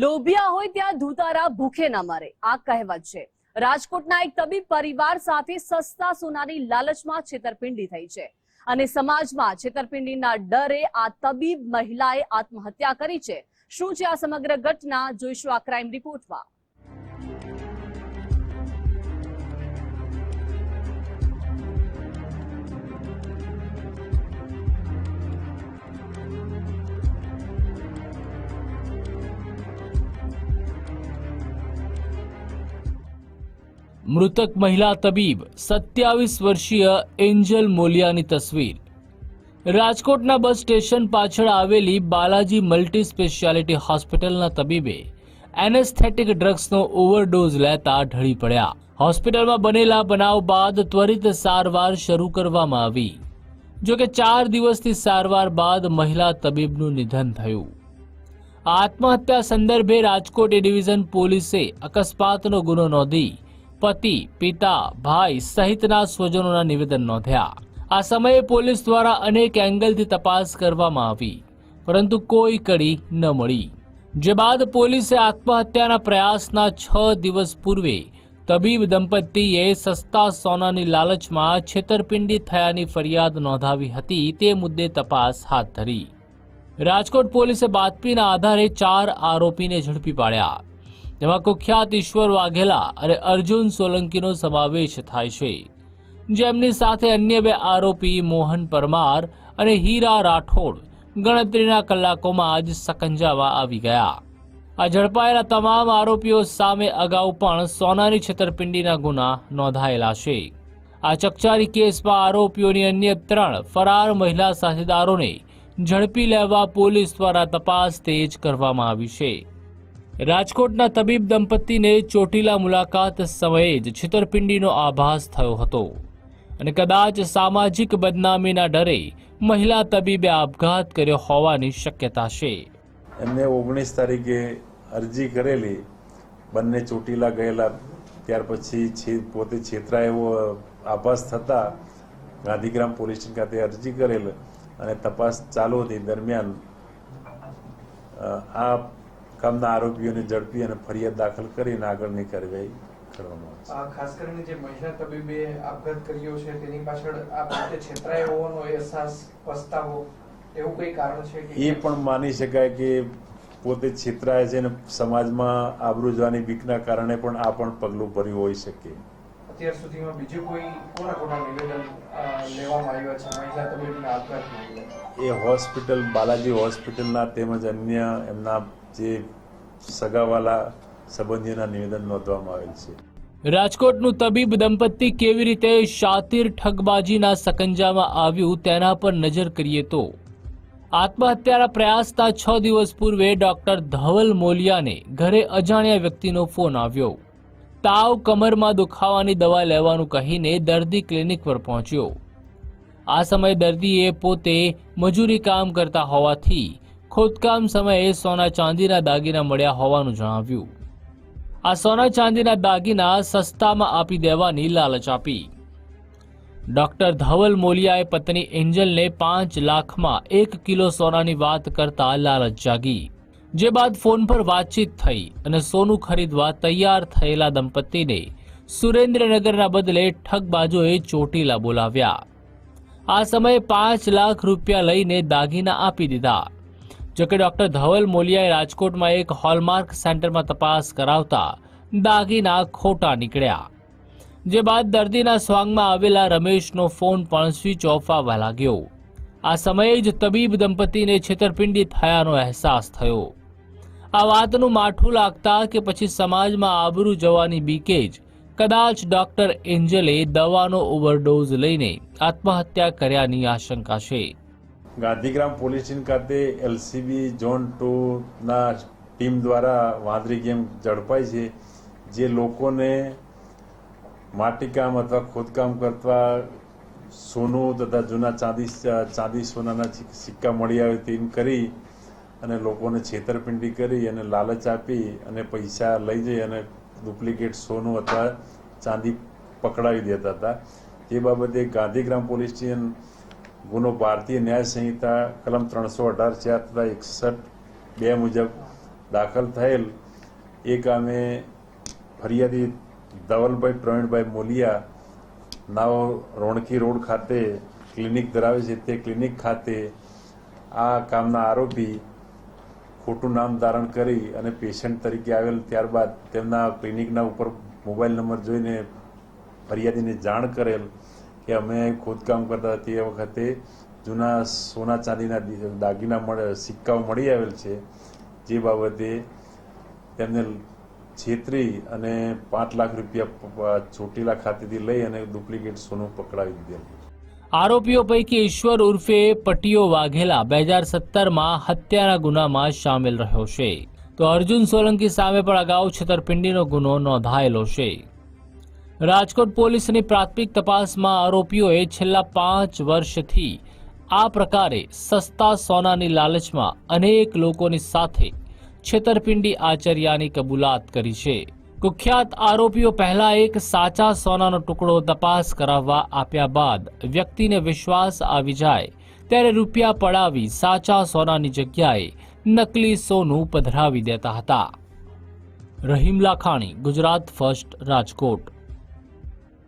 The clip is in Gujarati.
લોભિયા હોય ત્યાં ધૂતારા ભૂખે ના મરે, આ કહેવત છે. રાજકોટના એક તબીબ પરિવાર સાથે સસ્તા સોનાની લાલચમાં છેતરપિંડી થઈ છે. અને સમાજમાં છેતરપિંડીના ડરે આ તબીબ મહિલાએ આત્મહત્યા કરી છે. શું છે આ સમગ્ર ઘટના? જોઈશું આ ક્રાઇમ રિપોર્ટમાં. મૃતક મહિલા તબીબ સત્યાવીસ વર્ષીય એન્જલ મોલિયાની તસવીર. રાજકોટના બસ સ્ટેશન પાછળ આવેલી બાલાજી મલ્ટી સ્પેશિયાલિટી હોસ્પિટલના તબીબે એનેસ્થેટિક ડ્રગ્સનો ઓવરડોઝ લેતા ઢળી પડ્યા. હોસ્પિટલમાં બનેલા બનાવ બાદ ત્વરિત સારવાર શરૂ કરવામાં આવી. જોકે ચાર દિવસથી સારવાર બાદ મહિલા તબીબનું નિધન થયું. આત્મહત્યા સંદર્ભે રાજકોટ ડિવિઝન પોલીસે અકસ્માતનો ગુનો નોંધી પતિ પિતા ભાઈ સહિતના સ્વજનોના નિવેદન નોંધ્યા આ સમયે પોલીસ દ્વારા અનેક એંગલથી તપાસ કરવામાં આવી, પરંતુ કોઈ કડી ન મળી। જે બાદ પોલીસે આત્મહત્યાના પ્રયાસના છ દિવસ પૂર્વે તબીબ દંપતીએ સસ્તા સોનાની લાલચમાં છેતરપિંડી થયાની ફરિયાદ નોંધાવી હતી તે મુદ્દે તપાસ હાથ ધરી. રાજકોટ પોલીસે બાતમીના આધારે ચાર આરોપીને ઝડપી પાડ્યા. તેમાં કુખ્યાત ઈશ્વર વાઘેલા અને અર્જુન સોલંકીનો સમાવેશ થાય છે, જેમની સાથે અન્ય બે આરોપી મોહન પરમાર અને હીરા રાઠોડ ગણતરીના કલાકોમાં જ સકંજામાં આવી ગયા. આ ઝડપાયેલા તમામ આરોપીઓ સામે અગાઉ પણ સોનાની છેતરપિંડીના ગુના નોંધાયેલા છે. આ ચકચારી કેસમાં આરોપીઓની અન્ય ત્રણ ફરાર મહિલા સાથીદારોને ઝડપી લેવા પોલીસ દ્વારા તપાસ તેજ કરવામાં આવી છે. રાજકોટના તબીબ દંપતીને ચોટીલા મુલાકાત સમયે જ છેતરપિંડીનો આભાસ થયો હતો. અને કદાચ સામાજિક બદનામીના ડરે મહિલા તબીબે આપઘાત કર્યો હોવાની શક્યતા છે. એમને ઓગણીસ તારીખે અરજી કરેલી. બંને ચોટીલા ગયેલા. ત્યાર પછી પોતે છેતરા એવો આભાસ થતાં ગાંધીગ્રામ પોલીસ સ્ટેશન ખાતે અરજી કરેલ અને તપાસ ચાલુ હતી. દરમિયાન આ કામના આરોપીઓને ઝડપી અને ફરિયાદ દાખલ કરીને આગળની કાર્યવાહી કરવામાં આવશે આ ખાસ કરીને જે મહિલા તબીબે આપઘાત કર્યો છે તેની પાછળ આ પોતે છેતરાય હોવાનો અહેસાસ પસ્તાવો એવું કોઈ કારણ છે કે એ પણ માની શકાય કે પોતે છેતરાય છે અને સમાજમાં આબરૂ જવાની બીકના કારણે પણ આ પણ પગલું ભર્યું હોઈ શકે. અત્યાર સુધીમાં બીજું કોઈ કોના કોના નિવેદન લેવામાં આવ્યા છે? મહિલા તબીબના આપઘાત એ હોસ્પિટલ બાલાજી હોસ્પિટલના તેમજ અન્ય એમના જે સગાવાલા સંબંધીઓના નિવેદન નોંધવામાં આવેલ છે. રાજકોટનું તબીબ દંપતી કેવી રીતે શાતિર ઠગબાજીના સકંજામાં આવ્યું તેના પર નજર કરીએ તો, આત્મહત્યાના પ્રયાસતા છ દિવસ પૂર્વે ડોક્ટર ધવલ મોલિયાને ઘરે અજાણ્યા વ્યક્તિનો ફોન આવ્યો. તાવ કમરમાં દુખાવાની દવા લેવાનું કહીને દર્દી ક્લિનિક પર પહોંચ્યો. આ સમયે દર્દીએ પોતે મજૂરી કામ કરતા હોવાથી ખોદકામ સમયે સોના ચાંદીના દાગીના મળ્યા હોવાનું જણાવ્યું. આ સોના ચાંદીના દાગીના સસ્તામાં આપી દેવાની લાલચ આપી. ડોક્ટર ધવલ મોલિયાએ પત્ની એન્જલને પાંચ લાખમાં એક કિલો સોનાની વાત કરતા લાલચ જાગી, જે બાદ ફોન પર વાતચીત થઈ અને સોનું ખરીદવા તૈયાર થયેલા દંપતીને સુરેન્દ્રનગરના બદલે ઠગબાજોએ ચોટીલા બોલાવ્યા. આ સમયે પાંચ લાખ રૂપિયા લઈને દાગીના આપી દીધા. જોકે ડોક્ટર ધવલ મોલિયાએ રાજકોટમાં એક હોલમાર્ક સેન્ટરમાં તપાસ કરાવતા દાગીના ખોટા નીકળ્યા. જે બાદ દર્દીના સ્વાંગમાં આવેલા રમેશનો ફોન પણ સ્વિચ ઓફ આવવા લાગ્યો. આ સમયે જ તબીબ દંપતીને છેતરપિંડી થયાનો અહેસાસ થયો. આ વાતનું માઠું લાગતા કે પછી સમાજમાં આબરૂ જવાની બીકેજ, કદાચ ડોક્ટર એન્જલે દવાનો ઓવરડોઝ લઈને આત્મહત્યા કર્યાની આશંકા છે. ગાંધીગ્રામ પોલીસ સ્ટેશન ખાતે એલસીબી ઝોન ટુના ટીમ દ્વારા વાંદરી ગેમ ઝડપાઈ છે. જે લોકોને માટીકામ અથવા ખોદકામ કરતા સોનું તથા જૂના ચાંદી ચાંદી સોનાના સિક્કા મળી આવે તેમ કરી અને લોકોને છેતરપિંડી કરી અને લાલચ આપી અને પૈસા લઈ જઈ અને ડુપ્લિકેટ સોનું અથવા ચાંદી પકડાવી દેતા હતા. તે બાબતે ગાંધીગ્રામ પોલીસ સ્ટેશન ગુનો ભારતીય ન્યાય સંહિતા, કલમ ત્રણસો અઢાર ચાર તથા એકસઠ, બે મુજબ દાખલ થયેલ. એ ગામે ફરિયાદી ધવલભાઈ, પ્રવીણભાઈ મોલિયા નાવ રોણકી રોડ ખાતે ક્લિનિક ધરાવે છે. તે ક્લિનિક ખાતે આ કામના આરોપી ખોટું નામ ધારણ કરી અને પેશન્ટ તરીકે આવેલ. ત્યારબાદ તેમના ક્લિનિકના ઉપર મોબાઈલ નંબર જોઈને ફરિયાદીને જાણ કરેલ. કે અમે ખોદકામ કરતા તે વખતે જૂના સોના ચાંદીના દાગીના મળે, સિક્કાઓ મળી આવેલ છે. જે બાબતે તેમને છેતરી અને પાંચ લાખ રૂપિયા ચોટીલા ખાતેથી લઈ અને ડુપ્લિકેટ સોનું પકડાવી દીધેલું આરોપીઓ પૈકી ઈશ્વર ઉર્ફે પટીઓ વાઘેલા બે હજાર સત્તરમાં હત્યાના ગુનામાં સામેલ રહ્યો છે. તો અર્જુન સોલંકી સામે પણ અગાઉ છેતરપિંડીનો ગુનો નોંધાયેલો છે. રાજકોટ પોલીસની પ્રાથમિક તપાસમાં આરોપીઓએ છેલ્લા પાંચ વર્ષથી આ પ્રકારે સસ્તા સોનાની લાલચમાં અનેક લોકોની સાથે છેતરપિંડી આચર્યાની કબૂલાત કરી છે. કુખ્યાત આરોપીઓ પહેલા એક સાચા સોનાનો ટુકડો તપાસ કરાવવા આપ્યા બાદ વ્યક્તિને વિશ્વાસ આવી જાય ત્યારે રૂપિયા પડાવી સાચા સોનાની જગ્યાએ નકલી સોનું પધરાવી દેતા હતા. રહીમ લાખાણી ગુજરાત ફર્સ્ટ રાજકોટ.